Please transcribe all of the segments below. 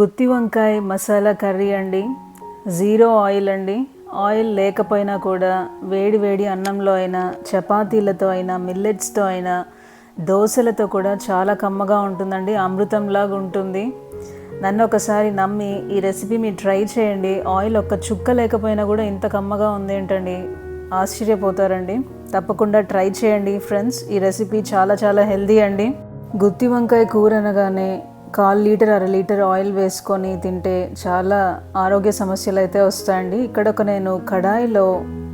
గుత్తి వంకాయ మసాలా కర్రీ అండి zero oil అండి. ఆయిల్ లేకపోయినా కూడా వేడి వేడి అన్నంలో అయినా చపాతీలతో అయినా మిల్లెట్స్తో అయినా దోశలతో కూడా చాలా కమ్మగా ఉంటుందండి అమృతంలాగా ఉంటుంది. నన్ను ఒకసారి నమ్మి ఈ రెసిపీ మీరు ట్రై చేయండి. ఆయిల్ ఒక్క చుక్క లేకపోయినా కూడా ఇంత కమ్మగా ఉంది ఏంటండి? ఆశ్చర్యపోతారండి. తప్పకుండా ట్రై చేయండి ఫ్రెండ్స్. ఈ రెసిపీ చాలా చాలా హెల్దీ అండి. గుత్తి వంకాయ కూర అనగానే కాల్ లీటర్ అర లీటర్ ఆయిల్ వేసుకొని తింటే చాలా ఆరోగ్య సమస్యలు అయితే వస్తాయండి. ఇక్కడ ఒక నేను కడాయిలో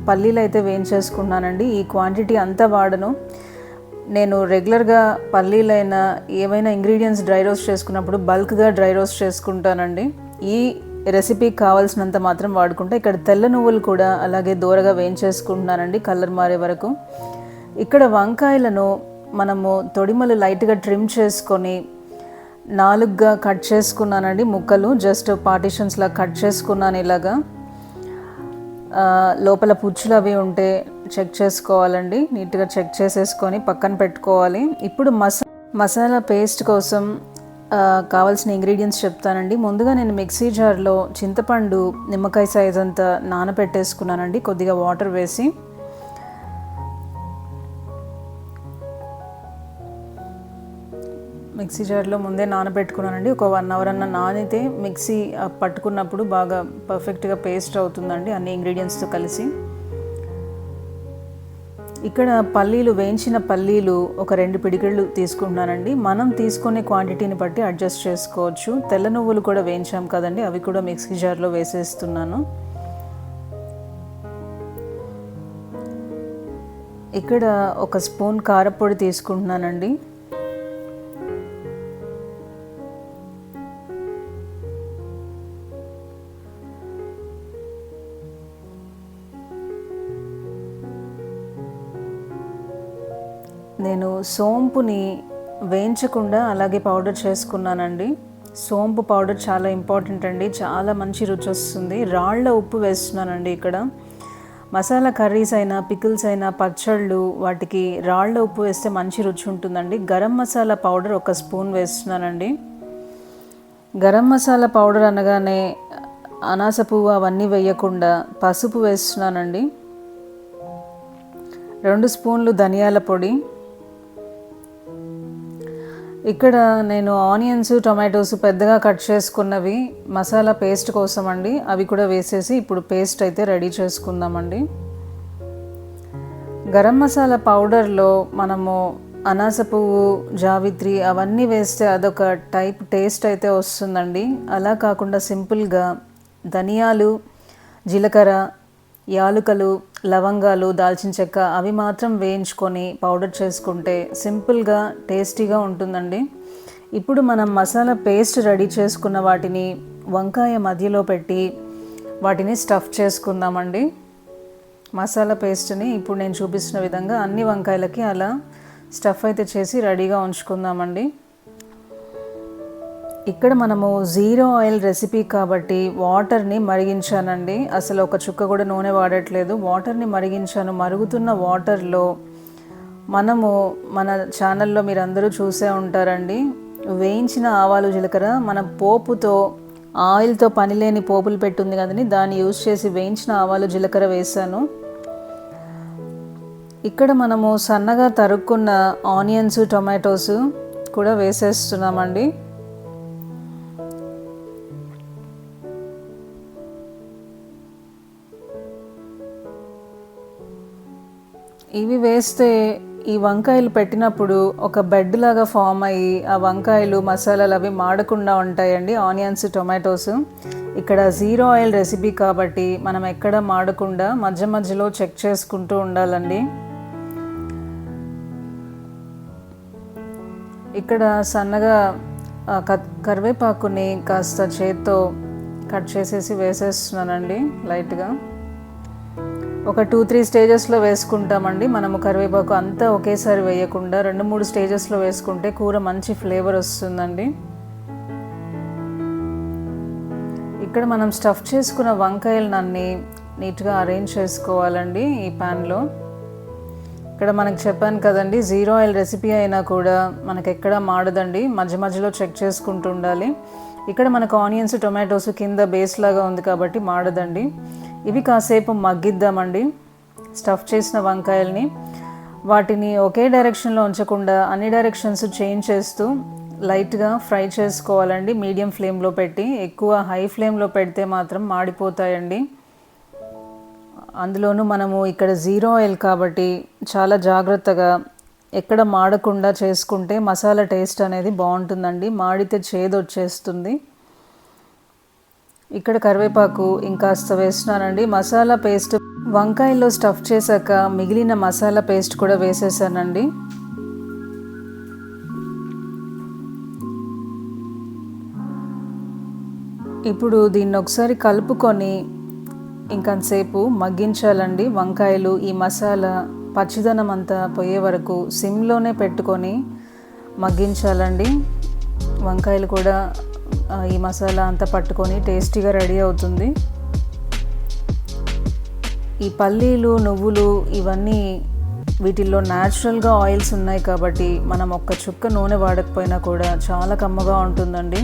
పల్లీలు అయితే వేయించేసుకున్నానండి. ఈ క్వాంటిటీ అంతా వాడను. నేను రెగ్యులర్గా పల్లీలైనా ఏవైనా ఇంగ్రీడియంట్స్ డ్రై రోస్ట్ చేసుకున్నప్పుడు బల్క్గా డ్రై రోస్ట్ చేసుకుంటానండి. ఈ రెసిపీకి కావాల్సినంత మాత్రం వాడుకుంటా. ఇక్కడ తెల్ల నువ్వులు కూడా అలాగే దూరగా వేయించేసుకుంటున్నానండి కలర్ మారే వరకు. ఇక్కడ వంకాయలను మనము తొడిమలు లైట్గా ట్రిమ్ చేసుకొని నాలుగుగా కట్ చేసుకున్నానండి ముక్కలు. జస్ట్ పార్టిషన్స్లా కట్ చేసుకున్నాను ఇలాగా. లోపల పుచ్చులు అవి ఉంటే చెక్ చేసుకోవాలండి. నీట్గా చెక్ చేసేసుకొని పక్కన పెట్టుకోవాలి. ఇప్పుడు మసా మసాలా పేస్ట్ కోసం కావాల్సిన ఇంగ్రీడియంట్స్ చెప్తానండి. ముందుగా నేను మిక్సీ జార్లో చింతపండు నిమ్మకాయ సైజ్ అంతా నానబెట్టేసుకున్నానండి. కొద్దిగా వాటర్ వేసి. మిక్సీ జార్లో ముందే నానబెట్టుకున్నానండి. ఒక వన్ అవర్ అన్న నానితే మిక్సీ పట్టుకున్నప్పుడు బాగా పర్ఫెక్ట్గా పేస్ట్ అవుతుందండి అన్ని ఇంగ్రీడియంట్స్తో కలిసి. ఇక్కడ పల్లీలు వేయించిన పల్లీలు ఒక రెండు పిడికిళ్ళు తీసుకుంటున్నానండి. మనం తీసుకునే క్వాంటిటీని బట్టి అడ్జస్ట్ చేసుకోవచ్చు. తెల్ల నువ్వులు కూడా వేయించాం కదండి అవి కూడా మిక్సీ జార్లో వేసేస్తున్నాను. ఇక్కడ ఒక స్పూన్ కారపొడి తీసుకుంటున్నానండి. నేను సోంపుని వేయించకుండా అలాగే పౌడర్ చేసుకున్నానండి. సోంపు పౌడర్ చాలా ఇంపార్టెంట్ అండి. చాలా మంచి రుచి వస్తుంది. రాళ్ళ ఉప్పు వేస్తున్నానండి ఇక్కడ. మసాలా కర్రీస్ అయినా పికిల్స్ అయినా పచ్చళ్ళు వాటికి రాళ్ళ ఉప్పు వేస్తే మంచి రుచి ఉంటుందండి. గరం మసాలా పౌడర్ ఒక స్పూన్ వేస్తున్నానండి. గరం మసాలా పౌడర్ అనగానే అనాస పువ్వు అవన్నీ వేయకుండా పసుపు వేస్తున్నానండి. రెండు స్పూన్లు ధనియాల పొడి. ఇక్కడ నేను ఆనియన్స్ టొమాటోస్ పెద్దగా కట్ చేసుకున్నవి మసాలా పేస్ట్ కోసం అండి. అవి కూడా వేసేసి ఇప్పుడు పేస్ట్ అయితే రెడీ చేసుకుందామండి. గరం మసాలా పౌడర్లో మనము అనాస పువ్వు జావిత్రి అవన్నీ వేస్తే అదొక టైప్ టేస్ట్ అయితే వస్తుందండి. అలా కాకుండా సింపుల్గా ధనియాలు జీలకర్ర యాలుకలు లవంగాలు దాల్చిన చెక్క అవి మాత్రం వేయించుకొని పౌడర్ చేసుకుంటే సింపుల్గా టేస్టీగా ఉంటుందండి. ఇప్పుడు మనం మసాలా పేస్ట్ రెడీ చేసుకున్న వాటిని వంకాయ మధ్యలో పెట్టి వాటిని స్టఫ్ చేసుకుందామండి. మసాలా పేస్ట్ని ఇప్పుడు నేను చూపిస్తున్న విధంగా అన్ని వంకాయలకి అలా స్టఫ్ అయితే చేసి రెడీగా ఉంచుకుందామండి. ఇక్కడ మనము జీరో ఆయిల్ రెసిపీ కాబట్టి వాటర్ని మరిగించానండి. అసలు ఒక చుక్క కూడా నూనె వాడట్లేదు. వాటర్ని మరిగించాను. మరుగుతున్న వాటర్లో మనము మన ఛానల్లో మీరు అందరూ చూసే ఉంటారండి. వేయించిన ఆవాలు జీలకర్ర మన పోపుతో ఆయిల్తో పని లేని పోపులు పెట్టుంది కదండి. దాన్ని యూజ్ చేసి వేయించిన ఆవాలు జీలకర్ర వేసాను. ఇక్కడ మనము సన్నగా తరుక్కున్న ఆనియన్స్ టొమాటోస్ కూడా వేసేస్తున్నామండి. ఇవి వేస్తే ఈ వంకాయలు పెట్టినప్పుడు ఒక బెడ్ లాగా ఫామ్ అయ్యి ఆ వంకాయలు మసాలాలు అవి మాడకుండా ఉంటాయండి. ఆనియన్స్ టొమాటోస్ ఇక్కడ జీరో ఆయిల్ రెసిపీ కాబట్టి మనం ఎక్కడ మాడకుండా మధ్య మధ్యలో చెక్ చేసుకుంటూ ఉండాలండి. ఇక్కడ సన్నగా కరివేపాకుని కాస్త చేత్తో కట్ చేసేసి వేసేస్తున్నానండి లైట్గా ఒక టూ త్రీ స్టేజెస్లో వేసుకుంటామండి. మనము కరివేపాకు అంతా ఒకేసారి వేయకుండా రెండు మూడు స్టేజెస్లో వేసుకుంటే కూర మంచి ఫ్లేవర్ వస్తుందండి. ఇక్కడ మనం స్టఫ్ చేసుకున్న వంకాయలన్నీ నీట్గా అరేంజ్ చేసుకోవాలండి ఈ ప్యాన్లో ఇక్కడ మనకు చెప్పాను కదండి జీరో ఆయిల్ రెసిపీ అయినా కూడా మనకు ఎక్కడ మాడదండి. మధ్య మధ్యలో చెక్ చేసుకుంటూ ఉండాలి. ఇక్కడ మనకు ఆనియన్స్ టొమాటోస్ కింద బేస్ లాగా ఉంది కాబట్టి మాడదండి. ఇవి కాసేపు మగ్గిద్దామండి. స్టఫ్ చేసిన వంకాయల్ని వాటిని ఒకే డైరెక్షన్లో ఉంచకుండా అన్ని డైరెక్షన్స్ చేంజ్ చేస్తూ లైట్గా ఫ్రై చేసుకోవాలండి. మీడియం ఫ్లేమ్లో పెట్టి ఎక్కువ హై ఫ్లేమ్లో పెడితే మాత్రం మాడిపోతాయండి. అందులోనూ మనము ఇక్కడ జీరో ఆయిల్ కాబట్టి చాలా జాగ్రత్తగా ఎక్కడ మాడకుండా చేసుకుంటే మసాలా టేస్ట్ అనేది బాగుంటుందండి. మాడితే చేదు వచ్చేస్తుంది ఇక్కడ కరివేపాకు ఇంకాస్త వేస్తున్నానండి. మసాలా పేస్ట్ వంకాయల్లో స్టఫ్ చేశాక మిగిలిన మసాలా పేస్ట్ కూడా వేసేసానండి. ఇప్పుడు దీన్ని ఒకసారి కలుపుకొని ఇంకంతసేపు మగ్గించాలండి. వంకాయలు ఈ మసాలా పచ్చిదనం అంతా పోయే వరకు సిమ్లోనే పెట్టుకొని మగ్గించాలండి. వంకాయలు కూడా ఈ మసాలా అంతా పట్టుకొని టేస్టీగా రెడీ అవుతుంది. ఈ పల్లీలు నువ్వులు ఇవన్నీ వీటిల్లో న్యాచురల్గా ఆయిల్స్ ఉన్నాయి కాబట్టి మనం ఒక్క చుక్క నూనె వాడకపోయినా కూడా చాలా కమ్మగా ఉంటుందండి.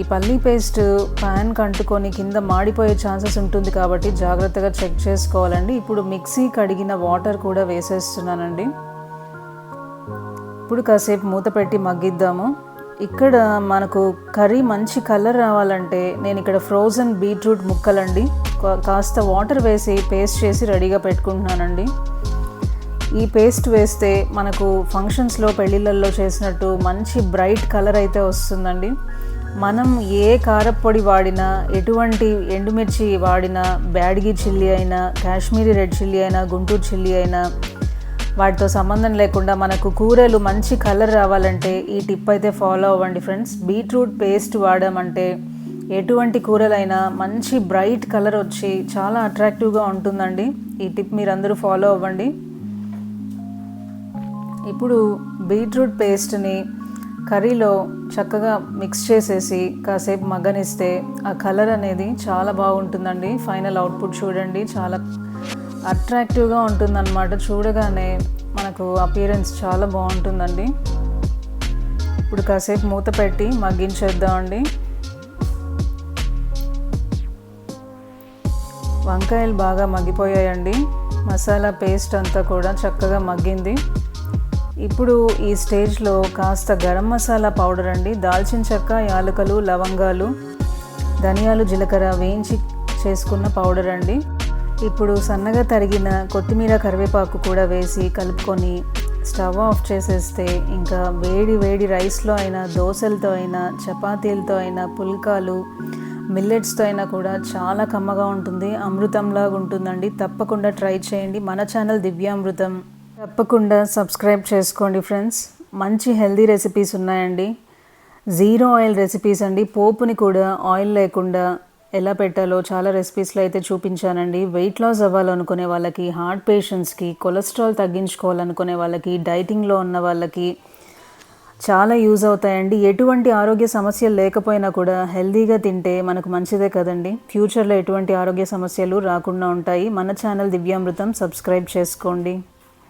ఈ పల్లీ పేస్ట్ ప్యాన్ కంటుకొని కింద మాడిపోయే ఛాన్సెస్ ఉంటుంది కాబట్టి జాగ్రత్తగా చెక్ చేసుకోవాలండి. ఇప్పుడు మిక్సీ కడిగిన వాటర్ కూడా వేసేస్తున్నానండి. ఇప్పుడు కాసేపు మూత పెట్టి మగ్గిద్దాము. ఇక్కడ మనకు కర్రీ మంచి కలర్ రావాలంటే నేను ఇక్కడ ఫ్రోజన్ బీట్రూట్ ముక్కలండి. కాస్త వాటర్ వేసి పేస్ట్ చేసి రెడీగా పెట్టుకుంటున్నానండి. ఈ పేస్ట్ వేస్తే మనకు ఫంక్షన్స్లో పెళ్ళిళ్ళల్లో చేసినట్టు మంచి బ్రైట్ కలర్ అయితే వస్తుందండి. మనం ఏ కారపొడి వాడినా ఎటువంటి ఎండుమిర్చి వాడినా బ్యాడ్గి చిల్లీ అయినా కాశ్మీరీ రెడ్ చిల్లీ అయినా గుంటూరు చిల్లీ అయినా వాటితో సంబంధం లేకుండా మనకు కూరలు మంచి కలర్ రావాలంటే ఈ టిప్ అయితే ఫాలో అవ్వండి ఫ్రెండ్స్. బీట్రూట్ పేస్ట్ వాడమంటే ఎటువంటి కూరలైనా మంచి బ్రైట్ కలర్ వచ్చి చాలా అట్రాక్టివ్గా ఉంటుందండి. ఈ టిప్ మీరందరూ ఫాలో అవ్వండి. ఇప్పుడు బీట్రూట్ పేస్ట్ని కర్రీలో చక్కగా మిక్స్ చేసేసి కాసేపు మగ్గనిస్తే ఆ కలర్ అనేది చాలా బాగుంటుందండి. ఫైనల్ అవుట్పుట్ చూడండి. చాలా అట్రాక్టివ్గా ఉంటుందన్నమాట. చూడగానే మనకు అపియరెన్స్ చాలా బాగుంటుందండి. ఇప్పుడు కాసేపు మూత పెట్టి మగ్గించేద్దామండి. వంకాయలు బాగా మగ్గిపోయాయండి. మసాలా పేస్ట్ అంతా కూడా చక్కగా మగ్గింది. ఇప్పుడు ఈ స్టేజ్లో కాస్త గరం మసాలా పౌడర్ అండి. దాల్చిన చెక్క యాలకలు లవంగాలు ధనియాలు జీలకర్ర వేయించి చేసుకున్న పౌడర్ అండి. ఇప్పుడు సన్నగా తరిగిన కొత్తిమీర కరివేపాకు కూడా వేసి కలుపుకొని స్టవ్ ఆఫ్ చేసేస్తే ఇంకా వేడి వేడి రైస్లో అయినా దోశలతో అయినా చపాతీలతో అయినా పుల్కాలు మిల్లెట్స్తో అయినా కూడా చాలా కమ్మగా ఉంటుంది అమృతంలాగా ఉంటుందండి. తప్పకుండా ట్రై చేయండి. మన ఛానల్ దివ్యామృతం. తప్పకుండా సబ్స్క్రైబ్ చేసుకోండి ఫ్రెండ్స్. మంచి హెల్దీ రెసిపీస్ ఉన్నాయండి. జీరో ఆయిల్ రెసిపీస్ అండి. పోపుని కూడా ఆయిల్ లేకుండా ఎలా పెట్టాలో చాలా రెసిపీస్లో అయితే చూపించానండి. వెయిట్ లాస్ అవ్వాలనుకునే వాళ్ళకి హార్ట్ పేషెంట్స్కి కొలెస్ట్రాల్ తగ్గించుకోవాలనుకునే వాళ్ళకి డైటింగ్లో ఉన్న వాళ్ళకి చాలా యూజ్ అవుతాయండి. ఎటువంటి ఆరోగ్య సమస్యలు లేకపోయినా కూడా హెల్దీగా తింటే మనకు మంచిదే కదండి. ఫ్యూచర్లో ఎటువంటి ఆరోగ్య సమస్యలు రాకుండా ఉంటాయి. మన ఛానల్ దివ్యామృతం సబ్స్క్రైబ్ చేసుకోండి.